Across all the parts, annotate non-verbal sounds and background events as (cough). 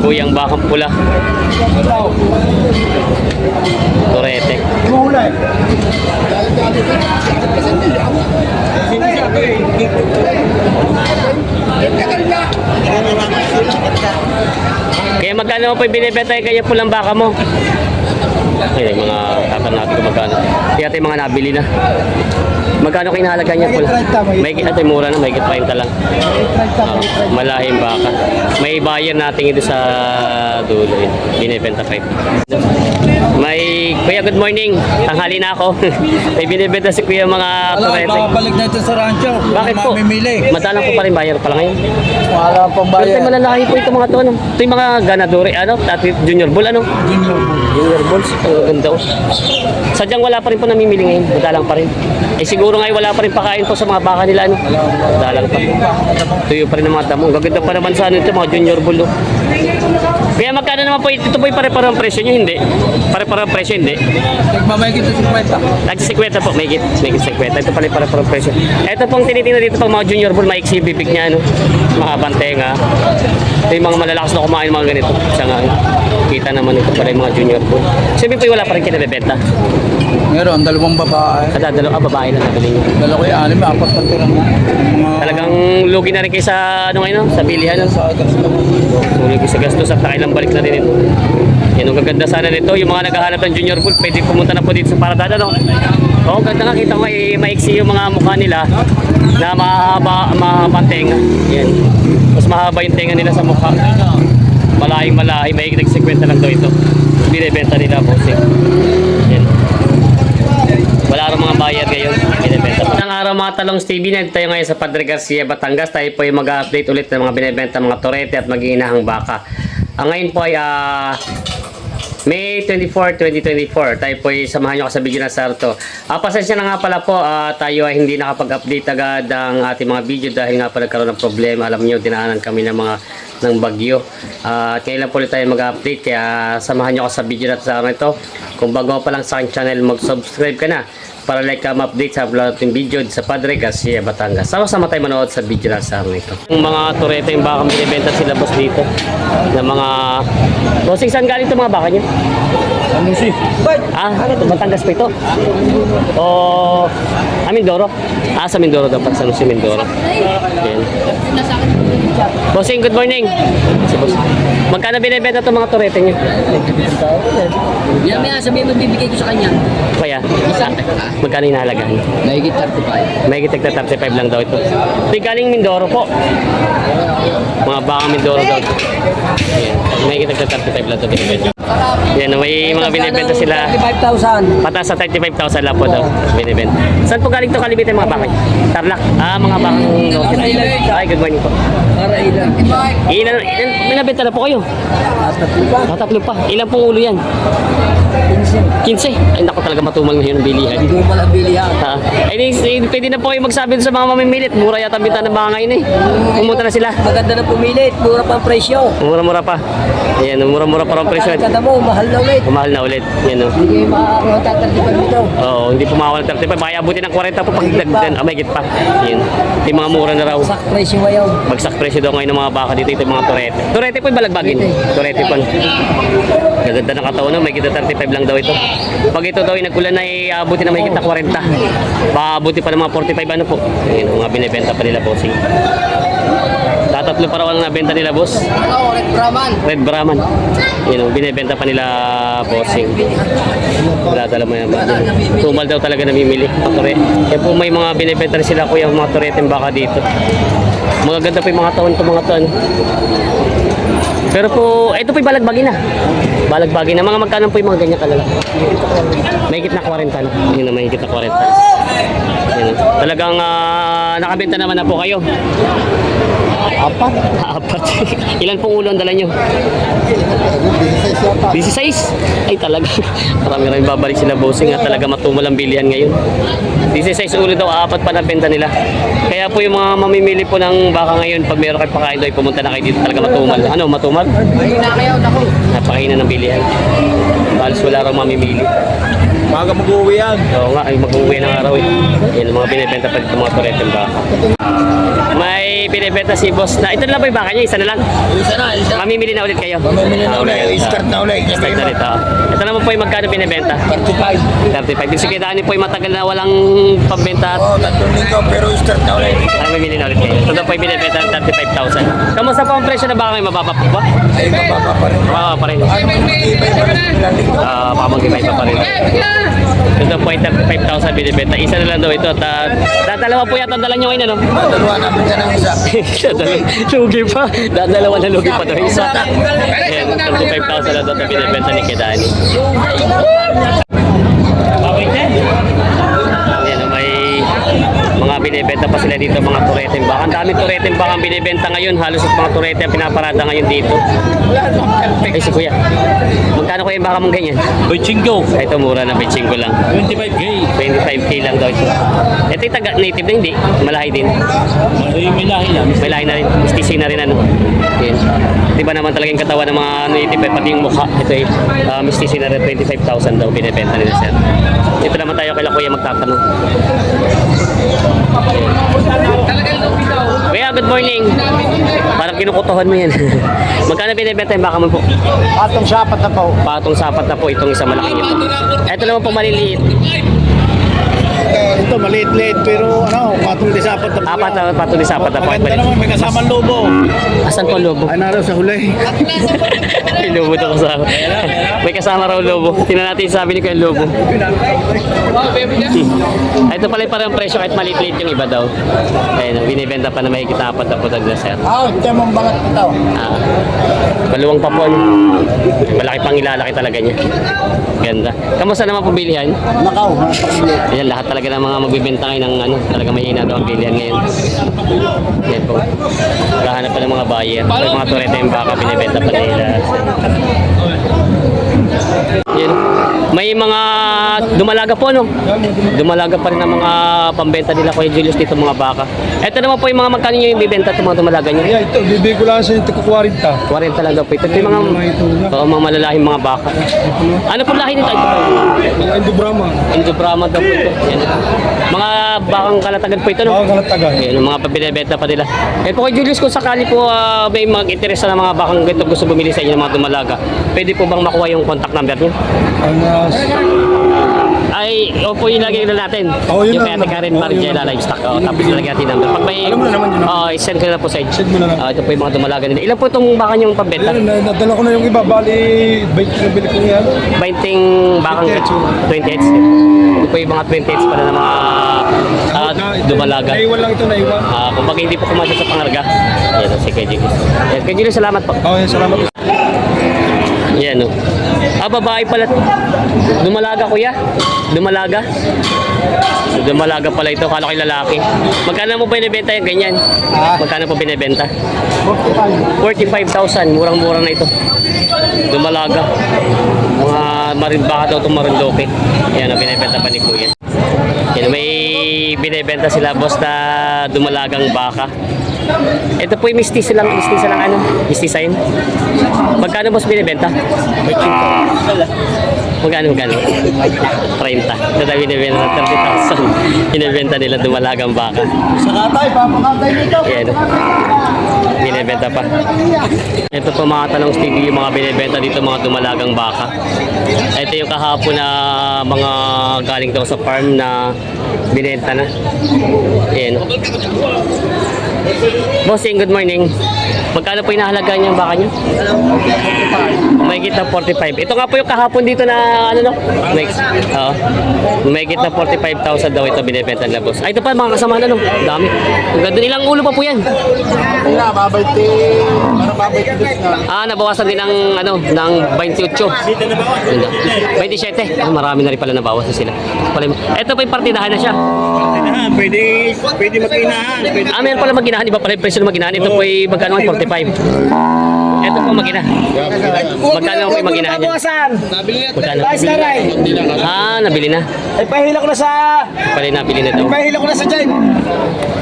kuyang bakang pula. Torete. Kaya magkano binibenta yung kaya pulang baka mo? Ay, mga tatan natin kung magkano. Kaya yung mga nabili na. Magkano kinahalaga niya pula? May ito yung mura na, may 30 lang. Ah, malahing baka. May buyer natin ito sa dulo. Yun. Binibenta pa ito. May, Kuya, good morning. Tanghali na ako. (laughs) may binibenta si Kuya mga Alam, turete. na ito sa rancho. Bakit po? Mamimili. Madalang ko pa rin buyer pala ngayon. Wala pang Pero ito bayan. malalaki po ito mga to. Ano? Ito yung mga ganadore, ano? At junior bull, ano? Junior bulls. Ang ganda oh. Sadyang wala pa rin po namimili ngayon. Madalang pa rin. Eh siguro ngayon wala pa rin pakain po sa mga baka nila. Ano? Madalang pa. Tuyo pa rin ang mga damo. Ang Gaganda pa naman sa ano ito, mga junior bull. Oh. Kaya magkano naman po ito? Po yung pare-parang presyo nyo? Hindi. Pare-parang presyo, hindi. Nagmamayagit sa 50. Nagsi 50 po, may git, may git 50. Ito pala para parang presyo. Ito pong tinitingnan dito pang mga junior bull, maiksi bibig niya, ano, mahabang tenga. Ito yung mga malalakas na kumain mga ganito. Siya nga. Kita naman ito pala yung mga junior bull. Sabi po wala pa rin kinabebenta. Meron, dalawang babae. Kada dalawa, ah, babae na nabili niyo. Dalawa yung anim, apat na tirang na. Mga Talagang lugi na rin kayo sa, ano ngayon, no? sa bilihan. No? sa agas na. Sulit sa gastos at nakailang balik na din ito. Yan ang gaganda sana nito. Yung mga naghahanap ng junior bull, pwede pumunta na po dito sa Paradada, no? Oo, ganda nga. Kita mo, eh, maiksi yung mga mukha nila na mahaba, mahaba ang tenga. Yan. Mas mahaba yung tenga nila sa mukha. Malahing malahi. May 50 lang daw ito. Binibenta nila, bossing. Yan. Wala rin mga bayar ngayon. Binibenta pa. Ang araw mga talong TV na tayo ngayon sa Padre Garcia, Batangas. Tayo po ay mag-update ulit ng mga binibenta mga torete at mag-iinahang baka. Ang ngayon po ay ah, May 24, 2024. Tayo po ay samahan nyo ako sa video na sarto. Ah, pasensya na nga pala po, ah, tayo ay hindi nakapag-update agad ang ating mga video dahil nga pa nagkaroon ng problema. Alam nyo, dinaanan kami ng mga ng bagyo. At ngayon lang po ulit tayo mag-update kaya samahan nyo ako sa video na sa ito. Kung bago pa lang sa aking channel, mag-subscribe ka na para like ka ma-update sa vlog natin video sa Padre Garcia, Batangas. Sama-sama tayo manood sa video na sa ito. Yung mga turete yung baka binibenta sila boss dito. Ng mga... Bossing, saan galing itong mga baka nyo? Ano si? Ah, Batangas pa ito. O, ah, Mindoro. Ah, sa Mindoro daw pa. Sa si Mindoro. Yan. Bossing, good morning. Si boss. Magkano binibenta itong mga turete nyo? Yan may sabihin mo bibigay ko sa kanya. Kaya, magkano yung nahalagaan? Nahigit 35. May gitig na 35 lang daw ito. Ito galing Mindoro po. Mga baka Mindoro daw. Gitig na 35 lang ito binibenta. Yan, may mga binibenta sila. 35,000. Patas sa 35,000 lang po daw binibenta. Saan po galing ito kalimitan mga bakay? Tarlac. Ah, mga bakang Norte. Ay, good morning po. Para ilan? Ilan, ilan, nabenta na po kayo? Ah, tatlo pa. Ilan pong ulo yan? 15. Ay, naku talaga matumal ngayon ang bilihan. Hindi mo pala bilihan. Ha? Ay, di, di- pwede na po kayo magsabi sa mga mamimilit. Mura yata bita ng mga ngayon eh. Pumunta na sila. Maganda na pumilit. Mura pa ang presyo. Mura-mura pa. Ayan, mura-mura pa ang presyo. Kada mo, mahal na ulit. Kumahal na ulit. Yan o. Hindi kayo makakakuha tatartipan dito. Oo, hindi pumawal ng 35. Baka abutin ng 40 po pag dagdan. Ah, may git pa. Yan. Yung mga mura na raw. Sak presyo ngayon. Bagsak presyo daw ngayon ng mga baka dito. Ito yung mga turete. Turete po yung balagbagin. Turete po. Gaganda ng katawan no? May kita 35 lang daw ito. Pag ito daw yung nagkulan na iabutin na may kita 40. Baka abutin pa ng mga 45 ano po. Ang mga binibenta pa nila bossing. Tatatlo pa raw ang nabenta nila boss. Oo, Red Brahman. Red Brahman. Yun, ang binibenta pa nila bossing. Wala mo yan. Tumal daw talaga namimili. Tore. Yan po may mga binibenta sila kuya mga tureteng baka dito. Mga ganda po yung mga taon to mga taon. Pero po, ito po yung balagbagin na. Balagbagin na. Mga magkano po yung mga ganyan kalala? May na 40 na. Yun na, may na 40. Yun. Talagang ah, nakabenta naman na po kayo. Apat. Apat. (laughs) Ilan pong ulo ang dala nyo? 16. Ay talaga. (laughs) Marami rin babalik sila bossing at talaga matumal ang bilihan ngayon. 16 ulo daw, apat pa na benta nila. Kaya po yung mga mamimili po ng baka ngayon, pag meron kayo pakain doon, pumunta na kayo dito talaga matumal. Ano, matumal? Hindi na kayo, naku. Napakahina ng bilihan. Halos wala raw mamimili. Maga mag-uwi yan. Oo nga, ay mag-uwi ng araw eh. Yan ang mga binibenta pa dito mga turete ng baka. May binibenta si boss na. Ito na lang ba yung baka niya? Isa na lang. Isa na, isa. Mamimili na ulit kayo. Mamimili na ulit. Start na ulit. Start na ulit. ah. Ito naman po yung magkano binibenta. 35. 35. Yung sikidaan po yung matagal na walang pambenta Oo, tatlong linggo, pero start na ulit. mamimili na ulit kayo. Ito na po yung binibenta ng 35,000. Kamusta po ang presyo na baka may mababa po ba? Ay, mababa pa rin. Mababa pa rin. Ano, mag-ibay pa rin. Ah, pa pa rin. Ito po yung 35,000 binibenta. Isa na lang daw ito. At uh, dalawa po yata ang dala nyo ngayon, ano? Dalawa namin dyan ang isa. (laughs) lugi pa. Dadalawa na lugi pa daw isa. Ayan, 35,000 na ito binibenta ni Kedani. Ayan, may mga binibenta pa sila dito, mga tureteng baka. Ang daming tureteng baka ang binibenta ngayon. Halos at mga turete ang pinaparada ngayon dito. Ay, si Kuya. Magkano kuya yung baka mong ganyan? Bichingo, Ito, mura na. Bitching ko lang. 25K. 25k lang daw ito. Ito yung taga native na hindi. Malahay din. Ay, may lahi lang. May lahi na rin. Mistisi na rin ano. Yan. Di ba naman talagang katawan ng mga native eh, pati yung mukha. Ito eh. Uh, mistisi na rin. 25,000 daw binibenta nila sir. Ito naman tayo kay Kuya magtatanong. Kuya, good morning. Parang kinukutuhan mo yan. (laughs) Magkano binibenta yung baka mo po? Atong sapat na po. Patong sapat na po itong isa malaki niyo. Ito naman po maliliit. Ito, maliit-liit, pero ano, patong di sapat na po. Apat na patong di sapat na po. Maganda naman, may kasamang lobo. Asan po lobo? Ay, naroon sa huli. (laughs) May lobo daw kasama. May kasama raw lobo. Tingnan natin yung sabi ni Kuya Lobo. Ay, ito pala yung parang presyo kahit maliit-liit yung iba daw. Ayun, binibenta pa na may kitapat na po na sir. Ah, ito mong bangat ito. Ah, maluwang papon. Malaki pang ilalaki talaga niya. Ganda. Kamusta naman po bilihan? Nakaw, ha? Ayan, lahat talaga ng mga magbibenta ng ano, talaga may hina daw ang bilihan ngayon. Yan po. Lahanap pa ng mga buyer. Yung mga turete yung baka binibenta pa nila. Yan. May mga dumalaga po, no? Dumalaga pa rin ang mga pambenta nila, Kuya Julius, dito mga baka. Ito naman po yung mga magkano nyo yung bibenta itong mga dumalaga nyo. Yeah, ito, bibig ko lang sa ito ko 40. 40 lang daw po. Ito yung mga, oo, mga malalahing mga baka. Ano po lahi nito? Ito po. Indo Brahma. Indo Brahma daw po ito. Yan. Mga bakang kalatagan po ito, no? Ako kalatagan. Yung mga pabinibenta pa nila. Eh po kay Julius, kung sakali po ah, may mag-interest na mga bakang ganito gusto bumili sa inyo ng mga dumalaga, pwede po bang makuha yung contact number niyo? Uh, Ay, opo yung lagay na natin. Oo, yun yung kaya Karen Oo, Margela. Livestock. Oh, tapos nilagay natin number. Pag may... Alam mo na naman yun? Oo, i-send ko na po sa inyo. Send mo na lang. Ah, ito po yung mga dumalaga nila. Ilan po itong baka niyong pambenta? Ayun, na- nadala ko na yung iba. Bali, 20 na bili ko yan. 20 bakang 28. 28. Ito po yung mga 28 pala ng mga ah, dumalaga. Naiwan lang ito, naiwan. Ah, kung bakit hindi po kumasya sa pangarga. Yan, si. Yan, Kay Julius, salamat po. Okay, salamat. Yan, oh. Ah, babae pala. Dumalaga, kuya. Dumalaga. So, dumalaga pala ito. Kala ko lalaki. Magkano mo binibenta yung ganyan? Magkano po binibenta? 45,000. Murang-murang na ito. Dumalaga. Mga marin baka daw itong marindoke. Yan, ang binibenta pa ni kuya. Yan, may binibenta sila boss na dumalagang baka. Ito po yung mistis lang, mistis lang ano, mistis yun. Magkano boss binibenta? Magkano, magkano? 30. Ito binibenta ng (laughs) 30,000. Binibenta nila dumalagang baka. Sa katay, papakatay nito. Ayan. Binibenta pa. Ito po mga tanong Stevie, yung mga binibenta dito, mga dumalagang baka. Ito yung kahapon na mga galing daw sa farm na binenta na. Ayan. Bossing, good morning. Magkano po inahalaga niyo ang baka niyo? May kita 45. Ito nga po yung kahapon dito na ano no? Next. Oo. May kita 45,000 daw ito binibenta nila boss. Ay ito pa mga kasama na no. Dami. Ang ganda nilang ulo pa po yan. Kung nga, babay ti, ano babay ti dos na. Ah, nabawasan din ng ano, ng 28. Ganda. 27. Ah, marami na rin pala nabawas na sila. Pala, ito pa yung partidahan na siya. Pwede, pwede magkinahan. Ah, meron pala maginahan. Iba pala yung presyo ng maginahan. Ito po ay magkano ang 45. Ito po magina. Magkano po yung maginahan niya? Magkano? Ah, nabili na. Ay, pahila ko na sa, Pala nabili na daw. pahila ko na sa dyan.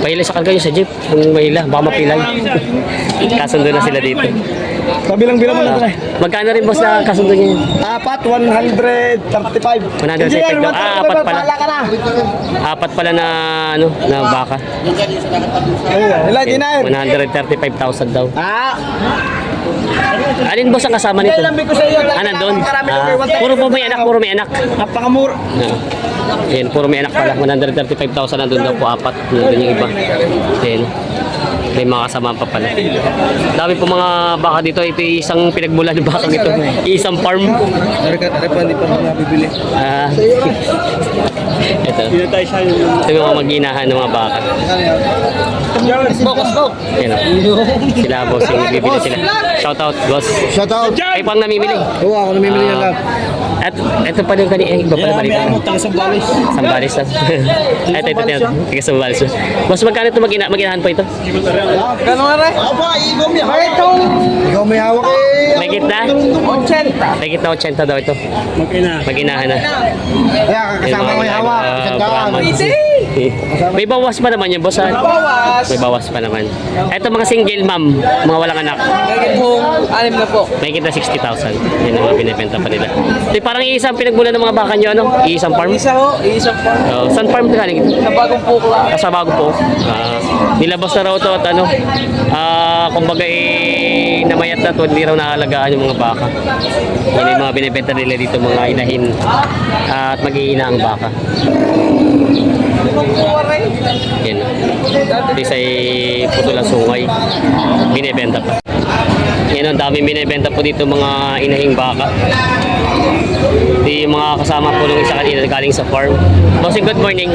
Pahila sa karga yun sa jeep. Ang mahila, baka mapilay. Kasundo na sila dito. Pabilang-bilang mo na ito. Magkano rin boss na kasundo niya? Apat, 135. 135 daw. Ah, apat pala. Ka na. Apat pala na ano, na baka. Ayun, Ilan, Ginair? 135,000 daw. Ah, Alin boss ang kasama nito? sa iyo. Ah. Ah, puro po may anak, puro may anak. Napakamura. Ah. Yan, puro may anak pala. 135,000 nandun daw po, apat. Nandun yung iba. Yan. May mga kasama pa pala. Dami po mga baka dito. Ito yung isang pinagmulan ng baka ito. Isang farm. Ari pa, hindi pa nabibili. Ah. (laughs) ito. Ito yung mga mag-inahan ng mga baka. Focus, focus. Yan o. Sila boss, yung bibili sila. Shout out, boss. Shout out. Ay, pang namimili. Oo, ako namimili yan lang. At ito pa yung kani, eh, iba pala Yan, may balita. amot ang isang balis. Sambalis na. (laughs) ito, ito, ito. Ika Sambalis. Boss, magkano ito mag-ina, mag-inahan po ito? Gano'n nga rin? Aba, ikaw may hawak. Ikaw may hawak eh. May gitna? 80. May gitna 80 daw ito. Mag-ina. Mag-inahan na. Kaya kasama mo yung hawak. Isang daan. (laughs) May bawas pa naman yung boss. ha? Bawas. May bawas pa naman. Ito mga single mom, mga walang anak. Gagawin pong anim na po. May kita 60,000. Yan ang mga binibenta pa nila. Ito parang iisang pinagbulan ng mga baka nyo, ano? Iisang farm? Isa ho, isang po. Oh, saan farm ka galing ito? Sa bagong pukla. Ah, sa bago po. Ah, nilabas na raw to at ano, ah, kumbaga eh, namayat na to, hindi raw naalagaan yung mga baka. Yan yung mga binibenta nila dito, mga inahin at mag-iina ang baka. Yan. Ito sa putula sungay. Binibenta pa. Yan ang dami binibenta po dito mga inahing baka. Yung mga kasama po nung isa kanina galing sa farm. Bossing, good morning.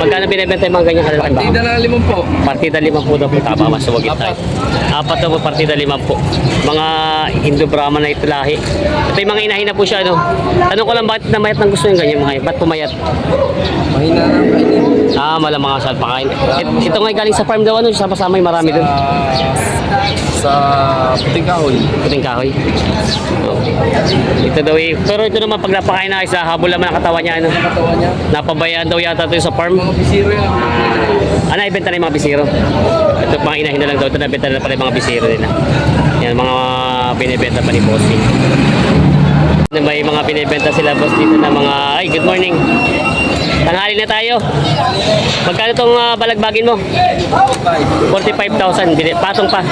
Magkano binibenta yung mga ganyan kalalaking baka? Tida na limang po. Partida limang po daw po tama, mas suwagit tayo. Apat daw po partida limang po. Mga Indo-Brahman na ito lahi. Ito yung mga inahin na po siya, ano. Tanong ko lang bakit namayat ng gusto yung ganyan mga Ba't pumayat? Mahina na kainin. Ah, malamang mga saan pakain. It- ito nga galing sa farm daw, ano, sama-sama yung marami doon. Sa puting kahoy. Puting kahoy. Okay. Ito daw eh. Pero ito naman pag napakain na isa, habol naman ang katawan niya, ano. Katawan niya. Napabayaan daw yata ito sa farm. Mga bisiro yan. Ano, ibenta na yung mga bisiro. Ito pang inahin na lang daw. Ito nabenta na pala yung mga bisiro nila. Yan, mga binibenta pa ni Bossing. Na May mga binibenta sila boss dito na mga, ay, good morning. Tanghali na tayo. Magkano itong ah, balagbagin mo? 45,000. Bini- Patong pa.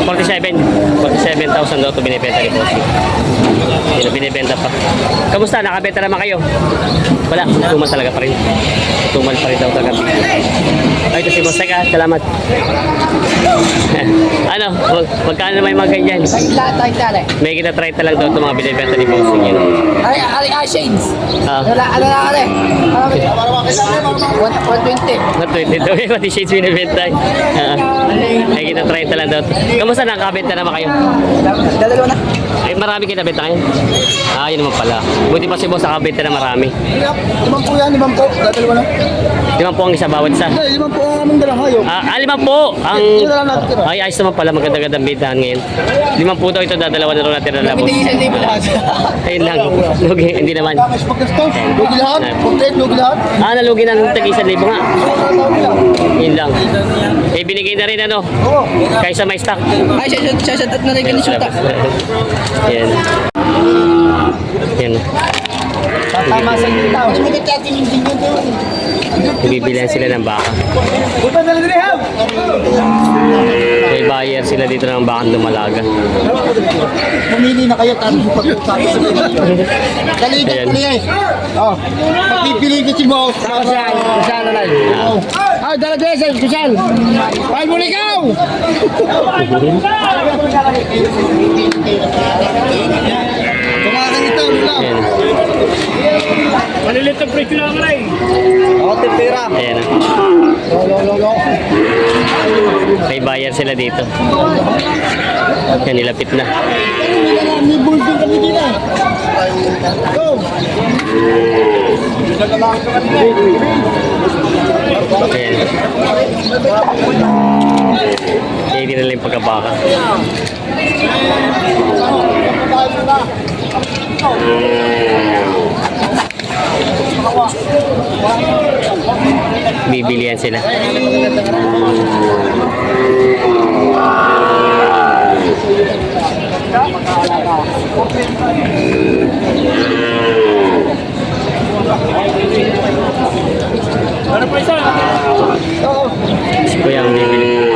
47. 47,000 daw ito binibenta ni Bossing. Yun, binibenta pa. Kamusta? Nakabenta naman kayo? Wala. Tumal talaga pa rin. Tumal pa rin daw talaga. Ay, ito si Boss. Teka, salamat. (laughs) ano? Mag magkano yung mga ganyan? May kita try lang daw ito mga binibenta ni Bossing yun. Ay, ay, ay, shades. Ah. Wala, ano na kare? 120. Not 20 daw pati shades binibenta. Ah. May kita try lang daw. Kamusta? Nakabenta naman kayo? Dadalo na. Ay, marami kayo nabenta ngayon? Ah, yun naman pala. Buti pa si Boss nakabenta na marami. Limang po yan, limang po. Dadalawa na. Limang po ang isa bawat isa. Hindi, limang po ang aming dalang hayop. Ah, ah, limang po. Ang... Na. Ay, ayos naman pala. Maganda-ganda ang bentahan ngayon. Limang po daw ito. Dadalawa na rin natin na labos. Bitigay sa table lahat. (laughs) Ayun lang. Lugi, hindi naman. Tapos pagkasto, lugi lahat. Complete, lugi lahat. Ah, nalugi ng tag isang libo nga. Yun lang. Eh, binigay na rin ano. Oo. Kaysa may stock. Ay, sasatat na rin ka ni Suta. Yan. Yan. Tama sa tao. Hindi mo natin yung tingin doon. Bibilihan sila ng baka. May buyer sila dito ng bakang dumalaga. Pumili na kayo, tapos kayo. Kaligat ko niya eh. Oh, pagpipili kasi mo. Saan? Saan na lang? Oh. Ah, dalaga sa kusal. Pahal mo ikaw! Kumakan ito, ulam. Malilit ang presyo lang rin. Ako, pera. Ayan. May buyer sila dito. Yan, nilapit na. May bulding kami dito. Go! Ayan. Kaya hindi nila yung pagkabaka. Bibilian sila. Ano Si Kuya ang bibili.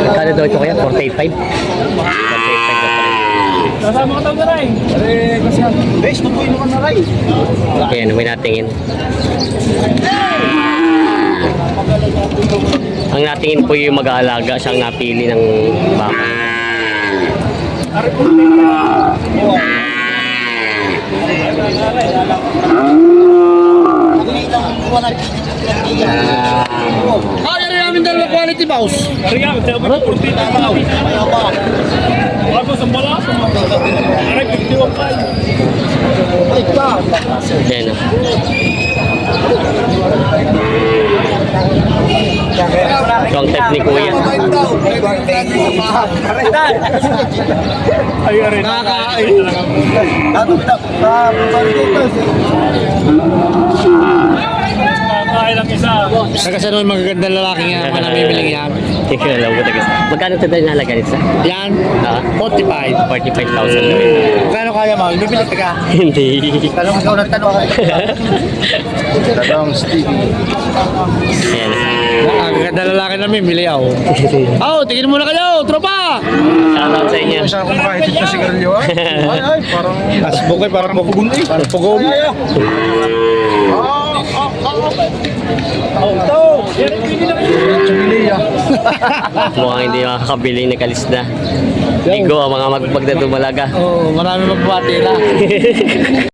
Magkano daw ito kaya? 485? 485 na pala. Nasama ka tayo na rin. Bes, tutuin naman na rin. Ayan, may natingin. Ang natingin po yung mag-aalaga, siyang napili ng baka. Ay, ano namin dalawa quality mouse? Ariya, sabi ko, kurti na tao. Ako sa bala. Aray, 51 pa. Ay, ka. Ayan, tip ni Kuya. Ay, aray. Nakakain. Nakakain lang isa. Nagkasano yung magagandang lalaki nga mga namimiling yan? Na lang po tagas. Magkano ito tayo nalaga nito? Yan, Ah, 45. 45,000 lang ito. Magkano kaya mo? Bibili ka ka? (laughs) Hindi. Tanong ikaw ng tanong. (laughs) Tanong, Steve. Ayan. Ang ganda lalaki namin, mili ako. (laughs) Oh, tingin muna kayo, tropa! Shoutout sa inyo. Isa akong makahitid na sigarilyo, ah. (laughs) Ay, ay, parang... Asbok eh, parang pugon eh. Parang pugon. Oh, ito. Yan, pili na kayo. Mukhang hindi makakabili ni Kalisda. Bigo ang mga mag magdadumalaga. Oo, oh, marami magbuhati na. (laughs)